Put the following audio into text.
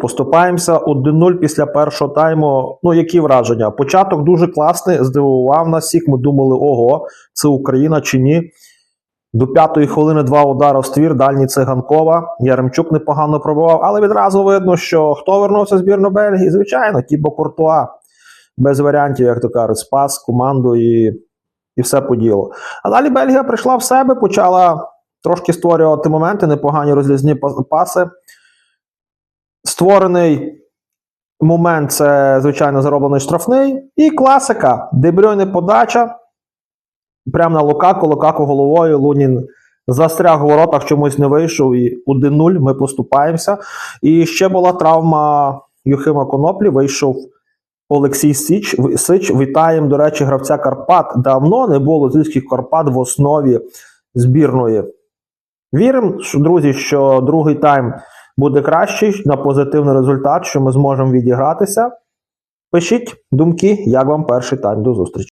Поступаємося 1-0 після першого тайму. Ну, які враження? Початок дуже класний, здивував нас всіх. Ми думали, ого, це Україна чи ні. До п'ятої хвилини два удари в ствір, дальній циганкова. Яремчук непогано пробував, але відразу видно, що хто вернувся в збірну Бельгії? Звичайно, Тібо Куртуа. Без варіантів, як то кажуть, спас команду і, і все по ділу. А далі Бельгія прийшла в себе, почала трошки створювати моменти, непогані розрізні паси. Створений момент це, звичайно, зароблений штрафний. І класика. Дебрюйне подача. Прямо на Лукаку, Лукаку головою. Лунін застряг у воротах, чомусь не вийшов. І 1-0 ми поступаємося. І ще була травма Юхима Коноплі. Вийшов Олексій Сич. Сич. Вітаємо, до речі, гравця Карпат. Давно не було львівських Карпат в основі збірної. Віримо, друзі, що другий тайм буде кращий на позитивний результат, що ми зможемо відігратися. Пишіть думки, як вам перший тайм. До зустрічі.